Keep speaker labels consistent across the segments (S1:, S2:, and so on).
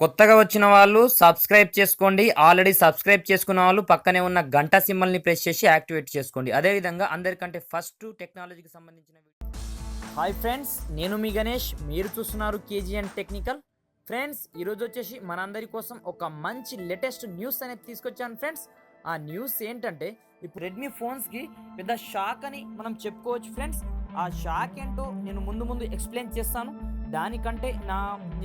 S1: కొత్తగా వచ్చిన వాళ్ళు సబ్స్క్రైబ్ చేసుకోండి. ఆల్రెడీ సబ్స్క్రైబ్ చేసుకున్న వాళ్ళు పక్కనే ఉన్న గంట సింబల్ని ప్రెస్ చేసి యాక్టివేట్ చేసుకోండి. అదేవిధంగా అందరికంటే ఫస్ట్ టెక్నాలజీకి సంబంధించిన హాయ్ ఫ్రెండ్స్ నేను మీ గణేష్. మీరు చూస్తున్నారు కేజీఎన్ టెక్నికల్. ఫ్రెండ్స్ ఈరోజు వచ్చేసి మనందరి కోసం ఒక మంచి లేటెస్ట్ న్యూస్ అనేది తీసుకొచ్చాను ఫ్రెండ్స్. ఆ న్యూస్ ఏంటంటే ఇప్పుడు రెడ్మీ ఫోన్స్కి పెద్ద షాక్ అని మనం చెప్పుకోవచ్చు ఫ్రెండ్స్. ఆ షాక్ ఏంటో నేను ముందు ముందు ఎక్స్ప్లెయిన్ చేస్తాను. దానికంటే నా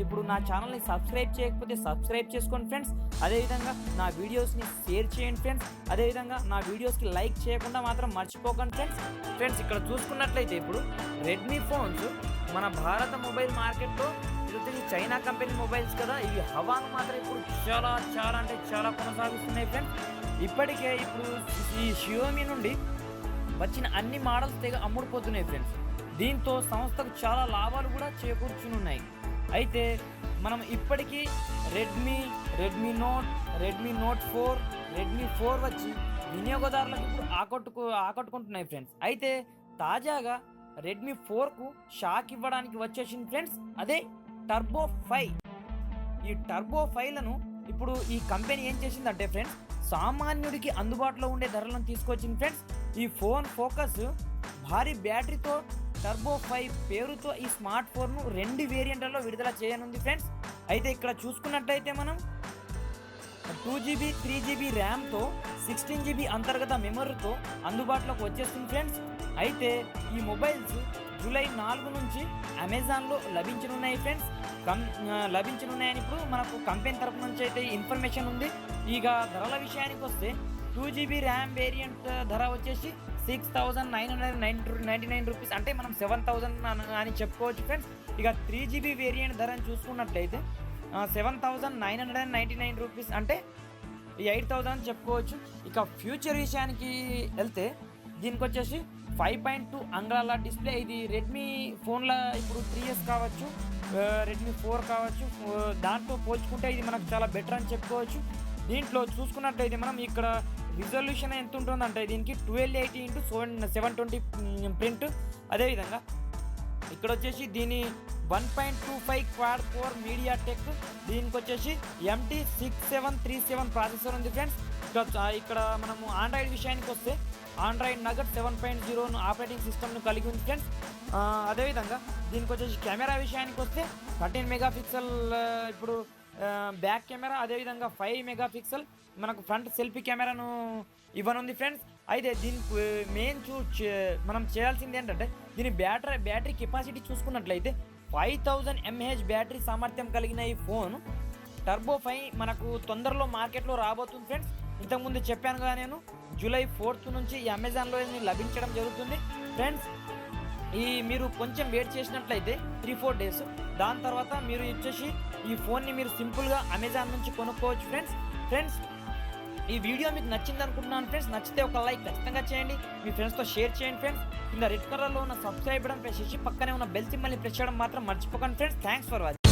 S1: ఇప్పుడు నా ఛానల్ని సబ్స్క్రైబ్ చేయకపోతే సబ్స్క్రైబ్ చేసుకోండి ఫ్రెండ్స్. అదేవిధంగా నా వీడియోస్ని షేర్ చేయండి ఫ్రెండ్స్. అదేవిధంగా నా వీడియోస్కి లైక్ చేయకుండా మాత్రం మర్చిపోకండి ఫ్రెండ్స్. ఫ్రెండ్స్ ఇక్కడ చూసుకున్నట్లయితే ఇప్పుడు రెడ్మీ ఫోన్స్ మన భారత మొబైల్ మార్కెట్లో ఇది చైనా కంపెనీ మొబైల్స్ కదా ఇవి హవాను మాత్రం ఇప్పుడు చాలా చాలా అంటే చాలా కొనసాగిస్తున్నాయి ఫ్రెండ్స్. ఇప్పటికే ఇప్పుడు ఈ షియోమి నుండి వచ్చిన అన్ని మోడల్స్ తెగ అమ్ముడుపోతున్నాయి ఫ్రెండ్స్. దీంతో సంస్థకు చాలా లాభాలు కూడా చేకూర్చునున్నాయి. అయితే మనం ఇప్పటికీ Redmi Redmi note Redmi note four Redmi four వచ్చి వినియోగదారులకు ఇప్పుడు ఆకట్టుకు ఆకట్టుకుంటున్నాయి ఫ్రెండ్స్ అయితే తాజాగా రెడ్మీ ఫోర్కు షాక్ ఇవ్వడానికి వచ్చేసింది ఫ్రెండ్స్ అదే టర్బో ఫైవ్ ఈ టర్బో ఫైవ్లను ఇప్పుడు ఈ కంపెనీ ఏం చేసిందంటే ఫ్రెండ్స్ సామాన్యుడికి అందుబాటులో ఉండే ధరలను తీసుకొచ్చింది ఫ్రెండ్స్ ఈ ఫోన్ ఫోకస్ భారీ బ్యాటరీతో టర్బో ఫైవ్ పేరుతో ఈ స్మార్ట్ ఫోన్ను రెండు వేరియంట్లలో విడుదల చేయనుంది ఫ్రెండ్స్. అయితే ఇక్కడ చూసుకున్నట్టయితే మనం టూ జీబీ త్రీ జీబీ ర్యామ్తో సిక్స్టీన్ జీబీ అంతర్గత మెమరీతో అందుబాటులోకి వచ్చేస్తుంది ఫ్రెండ్స్. అయితే ఈ మొబైల్స్ జూలై నాలుగు నుంచి అమెజాన్లో లభించనున్నాయి ఫ్రెండ్స్. కం లభించనున్నాయని ఇప్పుడు మనకు కంపెనీ తరపు నుంచి అయితే ఇన్ఫర్మేషన్ ఉంది. ఇక ధరల విషయానికి వస్తే టూ జీబీ ర్యామ్ వేరియంట్ ధర వచ్చేసి six thousand nine hundred nine ninety nine rupees అంటే మనం సెవెన్ థౌజండ్ అని చెప్పుకోవచ్చు ఫ్రెండ్స్ ఇక త్రీ జీబీ వేరియంట్ ధరని చూసుకున్నట్లయితే seven thousand nine hundred and ninety nine rupees అంటే ఎయిట్ థౌజండ్ అని చెప్పుకోవచ్చు. ఇక ఫ్యూచర్ విషయానికి వెళ్తే దీనికి వచ్చేసి ఫైవ్ పాయింట్ టూ అంగుళాల డిస్ప్లే ఇది రెడ్మీ ఫోన్ల ఇప్పుడు త్రీ ఇయర్స్ కావచ్చు రెడ్మీ ఫోర్ కావచ్చు దాంట్లో పోల్చుకుంటే ఇది మనకు చాలా బెటర్ అని చెప్పుకోవచ్చు. దీంట్లో చూసుకున్నట్లయితే మనం ఇక్కడ రిజల్యూషన్ ఎంత ఉంటుందంటే దీనికి twelve eighty into seven seven twenty print. అదేవిధంగా ఇక్కడ వచ్చేసి దీని one point two five quad four media tech. దీనికి వచ్చేసి MT six seven three seven processor ఉంది ఫ్రెండ్స్. ఇక్కడ మనము ఆండ్రాయిడ్ విషయానికి వస్తే Android Nougat seven point zero operating సిస్టమ్ను కలిగి ఉంది ఫ్రెండ్స్. అదేవిధంగా దీనికి వచ్చేసి కెమెరా విషయానికి వస్తే థర్టీన్ మెగా పిక్సెల్ ఇప్పుడు బ్యాక్ కెమెరా అదేవిధంగా ఫైవ్ మెగా పిక్సెల్ మనకు ఫ్రంట్ సెల్ఫీ కెమెరాను ఇవ్వనుంది ఫ్రెండ్స్ అయితే దీని మెయిన్ చూ చే- మనం చేయాల్సింది ఏంటంటే దీని బ్యాటరీ బ్యాటరీ కెపాసిటీ చూసుకున్నట్లయితే ఫైవ్ థౌజండ్ ఎంహెచ్ బ్యాటరీ సామర్థ్యం కలిగిన ఈ ఫోన్ టర్బో ఫైవ్ మనకు తొందరలో మార్కెట్లో రాబోతుంది ఫ్రెండ్స్ ఇంతకుముందు చెప్పానుగా నేను జూలై ఫోర్త్ నుంచి అమెజాన్లో లభించడం జరుగుతుంది. ఫ్రెండ్స్ ఈ మీరు కొంచెం వెయిట్ చేసినట్లయితే త్రీ ఫోర్ డేస్ దాని తర్వాత మీరు వచ్చేసి ఈ ఫోన్ని మీరు సింపుల్గా అమెజాన్ నుంచి కొనుక్కోవచ్చు ఫ్రెండ్స్ ఫ్రెండ్స్ ఈ వీడియో మీకు నచ్చింది అనుకుంటున్నాను ఫ్రెండ్స్ నచ్చితే ఒక లైక్ ఖచ్చితంగా చేయండి. మీ ఫ్రెండ్స్తో షేర్ చేయండి ఫ్రెండ్స్ కింద రెడ్ కలర్లో ఉన్న సబ్స్క్రైబ్ బటన్ ప్రెస్ చేసి పక్కనే ఉన్న బెల్ సింబల్ని ప్రెస్ చేయడం మాత్రం మర్చిపోకండి ఫ్రెండ్స్ థ్యాంక్స్ ఫర్ వాచింగ్